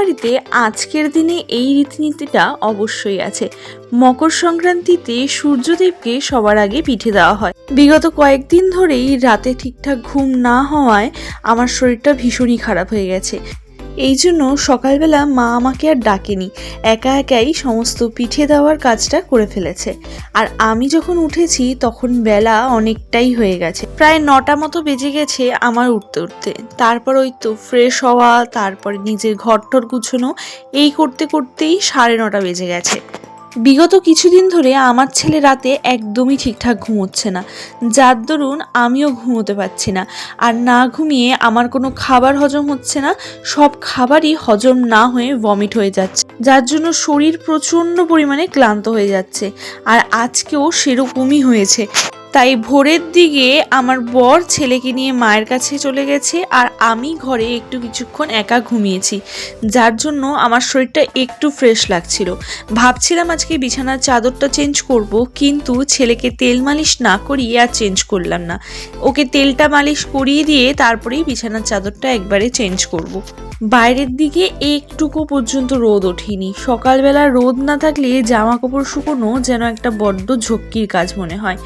বাড়িতে আজকের দিনে এই রীতিনীতিটা অবশ্যই আছে। মকর সংক্রান্তিতে সূর্যদেবকে সবার আগে পিঠে দেওয়া হয়। বিগত কয়েকদিন ধরেই রাতে ঠিকঠাক ঘুম না হওয়ায় আমার শরীরটা ভীষণই খারাপ হয়ে গেছে। এই জন্য সকালবেলা মা আমাকে আর ডাকেনি। একা একাই সমস্ত পিঠে দেওয়ার কাজটা করে ফেলেছে। আর আমি যখন উঠেছি, তখন বেলা অনেকটাই হয়ে গেছে। প্রায় নটা মতো বেজে গেছে আমার উঠতে উঠতে। তারপর ওই তো ফ্রেশ হওয়া, তারপরে নিজের ঘর টর গুছানো, এই করতে করতেই সাড়ে নটা বেজে গেছে। বিগত কিছুদিন ধরে আমার ছেলে রাতে একদমই ঠিকঠাক ঘুমোচ্ছে না। যার দরুন আমিও ঘুমোতে পারছি না। আর না ঘুমিয়ে আমার কোনো খাবার হজম হচ্ছে না, সব খাবারই হজম না হয়ে ভমিট হয়ে যাচ্ছে। যার জন্য শরীর প্রচণ্ড পরিমাণে ক্লান্ত হয়ে যাচ্ছে। আর আজকেও সেরকমই হয়েছে। তাই ভোরের দিকে আমার বর ছেলেকে নিয়ে মায়ের কাছে চলে গেছে আর আমি ঘরে একটু কিছুক্ষণ একা ঘুমিয়েছি, যার জন্য আমার শরীরটা একটু ফ্রেশ লাগছিল ভাবছিলাম আজকে বিছানার চাদরটা চেঞ্জ করব, কিন্তু ছেলেকে তেল মালিশ না করিয়ে আর চেঞ্জ করলাম না ওকে তেলটা মালিশ করিয়ে দিয়ে তারপরেই বিছানার চাদরটা একবারে চেঞ্জ করব। বাইরের দিকে একটুকু পর্যন্ত রোদ ওঠেনি। সকালবেলা রোদ না থাকলে জামা কাপড় শুকোনো যেন একটা বড্ড ঝক্কির কাজ মনে হয়।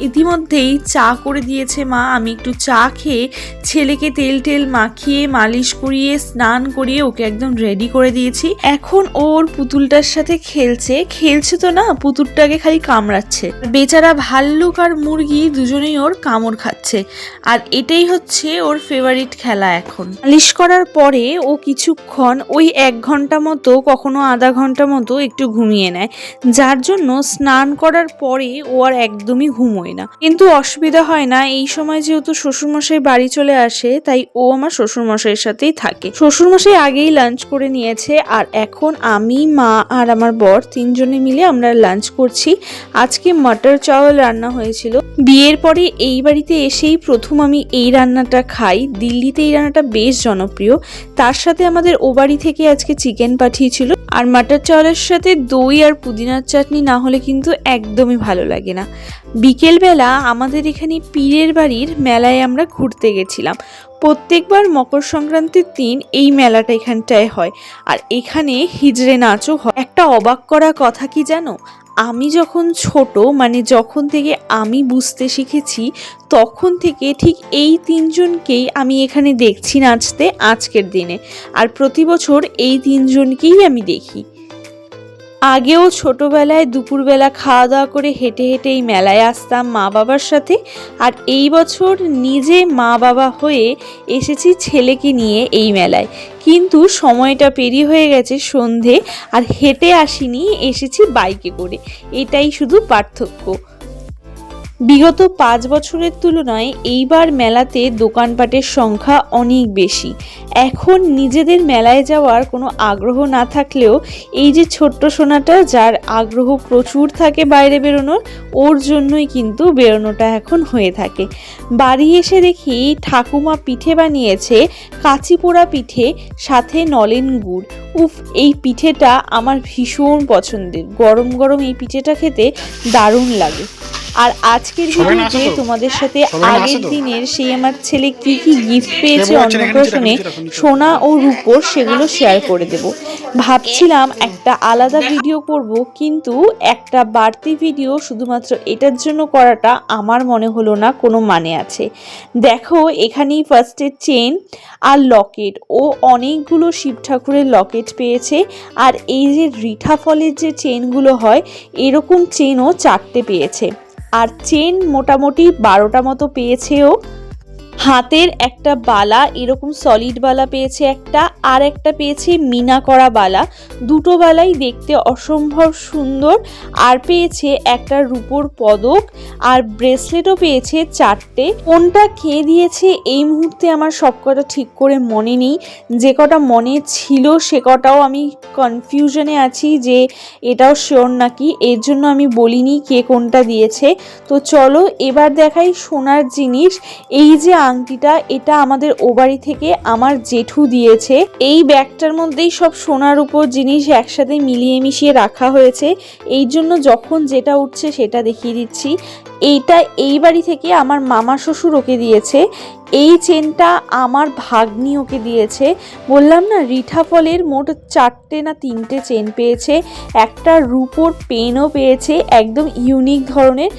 ইতিমধ্যেই চা করে দিয়েছে মা। আমি একটু চা খেয়ে ছেলেকে তেল টেল মাখিয়ে মালিশ করিয়ে স্নান করিয়ে ওকে একদম রেডি করে দিয়েছি। এখন ওর পুতুলটার সাথে খেলছে। খেলছে তো না, পুতুলটাকে খালি কামড়াচ্ছে। বেচারা ভাল্লুক আর মুরগি দুজনেই ওর কামড় খাচ্ছে। আর এটাই হচ্ছে ওর ফেভারিট খেলা এখন। মালিশ করার পরে ও কিছুক্ষণ, ওই এক ঘণ্টা মতো, কখনো আধা ঘণ্টা মতো একটু ঘুমিয়ে নেয়। যার জন্য স্নান করার পরে ও আর একদমই ঘুমোয় না। কিন্তু অসুবিধা হয় না, এই সময় যেহেতু শ্বশুরমশাই বাড়ি চলে আসে, তাই ও আমার শ্বশুরমশাইয়ের সাথেই থাকে। শ্বশুরমশাই আগেই লাঞ্চ করে নিয়েছে, আর এখন আমি, মা আর আমার বর তিনজনে মিলে আমরা লাঞ্চ করছি। আজকে মটর চাওয়াল রান্না হয়েছিল। বিয়ের পরে এই বাড়িতে এসেই প্রথম আমি এই রান্নাটা খাই। দিল্লিতে এই রান্নাটা বেশ জনপ্রিয়। তার সাথে আমাদের ও বাড়ি থেকে আজকে চিকেন পাঠিয়েছিল। আর মাটার চাওয়ালের সাথে দই আর পুদিনার চাটনি না হলে কিন্তু একদমই ভালো লাগে না। বিকেলবেলা আমাদের এখানে পীরের বাড়ির মেলায় আমরা ঘুরতে গেছিলাম। প্রত্যেকবার মকর সংক্রান্তির দিন এই মেলাটা এখানটায় হয়। আর এখানে হিজড়ে নাচও হয়। একটা অবাক করা কথা কি জানো? আমি যখন ছোট মানে যখন থেকে আমি বুঝতে শিখেছি, তখন থেকে ঠিক এই তিনজনকেই আমি এখানে দেখছি নাচতে আজকের দিনে। আর প্রতি বছর এই তিনজনকেই আমি দেখি। আগেও ছোটোবেলায় দুপুরবেলা খাওয়া দাওয়া করে হেঁটে হেঁটে এই মেলায় আসতাম মা বাবার সাথে। আর এই বছর নিজে মা বাবা হয়ে এসেছি ছেলেকে নিয়ে এই মেলায়। কিন্তু সময়টা পেরিয়ে হয়ে গেছে সন্ধে, আর হেঁটে আসিনি, এসেছি বাইকে করে। এটাই শুধু পার্থক্য। বিগত পাঁচ বছরের তুলনায় এইবার মেলাতে দোকানপাটের সংখ্যা অনেক বেশি। এখন নিজেদের মেলায় যাওয়ার কোনো আগ্রহ না থাকলেও এই যে ছোট্ট সোনাটা যার আগ্রহ প্রচুর থাকে বাইরে বেরোনোর, ওর জন্যই কিন্তু বেরোনোটা এখন হয়ে থাকে। বাড়ি এসে দেখি ঠাকুমা পিঠে বানিয়েছে কাঁচি পোড়া পিঠে, সাথে নলেন গুড়। উফ, এই পিঠেটা আমার ভীষণ পছন্দের। গরম গরম এই পিঠেটা খেতে দারুণ লাগে। আর আজকের ভিডিওতে তোমাদের সাথে আগের দিনের সেই আমার ছেলে কি কি গিফট পেয়েছে অন্নপ্রাশনে। সোনা ও রূপোর সেগুলো শেয়ার করে দেব। ভাবছিলাম একটা আলাদা ভিডিও করব কিন্তু একটা বাড়তি ভিডিও শুধুমাত্র এটার জন্য করাটা আমার মনে হলো না কোনো মানে আছে। দেখো এখানেই ফার্স্টে চেন আর লকেট ও অনেকগুলো শিব ঠাকুরের লকেট পেয়েছে। আর এই যে রিঠা ফলের যে চেনগুলো হয় এরকম চেনও চারটে পেয়েছে। আর চেন মোটামুটি বারোটা মতো পেয়েছেও হাতের একটা বালা, এরকম সলিড বালা পেয়েছে একটা, আর একটা পেয়েছে মিনা করা বালা। দুটো বালাই দেখতে অসম্ভব সুন্দর, আর পেয়েছে একটা রূপোর পদক, আর ব্রেসলেটও পেয়েছে চারটে। কোনটা খেয়ে দিয়েছে এই মুহূর্তে আমার সব কটা ঠিক করে মনে নেই। যে কটা মনে ছিল সে কটাও আমি কনফিউশনে আছি যে এটাও শিওর নাকি। এর জন্য আমি বলিনি কে কোনটা দিয়েছে। তো চলো এবার দেখাই সোনার জিনিস। এই যে আংটিটা এটা আমাদের ও বাড়ি থেকে আমার জেঠু দিয়েছে। এই ব্যাগটার মধ্যেই সব সোনার উপর জিনিস একসাথে মিলিয়ে মিশিয়ে রাখা হয়েছে। এই জন্য যখন যেটা উঠছে সেটা দেখিয়ে দিচ্ছি। এইটা এই বাড়ি থেকে আমার মামা শ্বশুর ওকে দিয়েছে। এই চেনটা আমার ভাগ্নি ওকে দিয়েছে। বললাম না, রিঠা ফলের মোট চারটে না তিনটে চেন পেয়েছে। একটা রুপোর পেনও পেয়েছে, একদম ইউনিক ধরনের।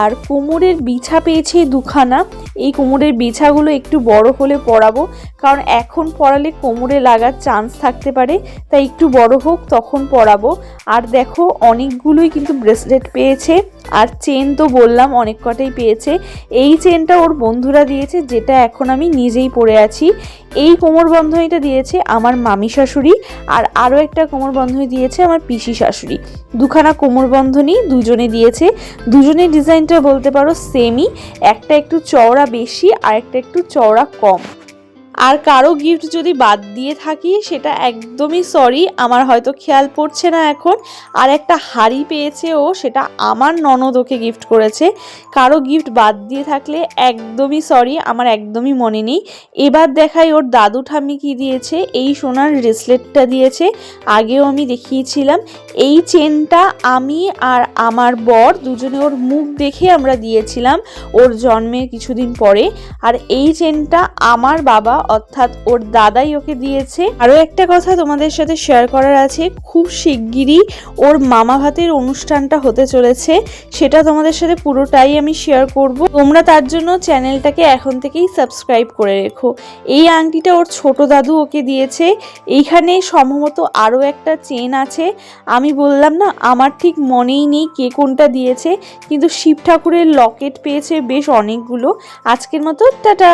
আর কোমরের বিছা পেয়েছে দুখানা। এই কোমরের বিছাগুলো একটু বড় হলে পরাবো, কারণ এখন পরালে কোমরে লাগার চান্স থাকতে পারে, তাই একটু বড় হোক তখন পরাবো। আর দেখো, অনেকগুলোই কিন্তু ব্রেসলেট পেয়েছে, আর চেন তো বললাম অনেক কটাই পেয়েছে। এই চেনটা ওর বন্ধুরা দিয়েছে, যেটা এখন আমি নিজেই পরে আছি। এই কোমর বন্ধনীটা দিয়েছে আমার মামি শাশুড়ি, আর আরও একটা কোমর বন্ধনী দিয়েছে আমার পিসি শাশুড়ি। দুখানা কোমর বন্ধনী দুজনে দিয়েছে। দুজনের ডিজাইনটা বলতে পারো সেমই একটা একটু চওড়া বেশি আর একটা একটু চওড়া কম। আর কারও গিফট যদি বাদ দিয়ে থাকি, সেটা একদমই সরি আমার হয়তো খেয়াল পড়ছে না এখন। আর একটা হাড়ি পেয়েছে ও, সেটা আমার ননদ ওকে গিফট করেছে। কারও গিফট বাদ দিয়ে থাকলে একদমই সরি আমার একদমই মনে নেই। এবার দেখাই ওর দাদু ঠাম্মি কি দিয়েছে, এই সোনার ব্রেসলেটটা দিয়েছে। আগেও আমি দেখিয়েছিলাম। এই চেনটা আমি আর আমার বর দুজনে ওর মুখ দেখে আমরা দিয়েছিলাম ওর জন্মের কিছুদিন পরে। আর এই চেনটা আমার বাবা অর্থাৎ ওর দাদাই ওকে দিয়েছে। আরও একটা কথা তোমাদের সাথে শেয়ার করার আছে, খুব শিগগিরই ওর মামা ভাতের অনুষ্ঠানটা হতে চলেছে, সেটা তোমাদের সাথে পুরোটাই আমি শেয়ার করব। তোমরা তার জন্য চ্যানেলটাকে এখন থেকেই সাবস্ক্রাইব করে রেখো। এই আংটিটা ওর ছোট দাদু ওকে দিয়েছে। এইখানে সম্ভবত আরও একটা চেন আছে। আমি বললাম না, আমার ঠিক মনেই নেই কে কোনটা দিয়েছে, কিন্তু শিব ঠাকুরের লকেট পেয়েছে বেশ অনেকগুলো। আজকের মতো, টাটা!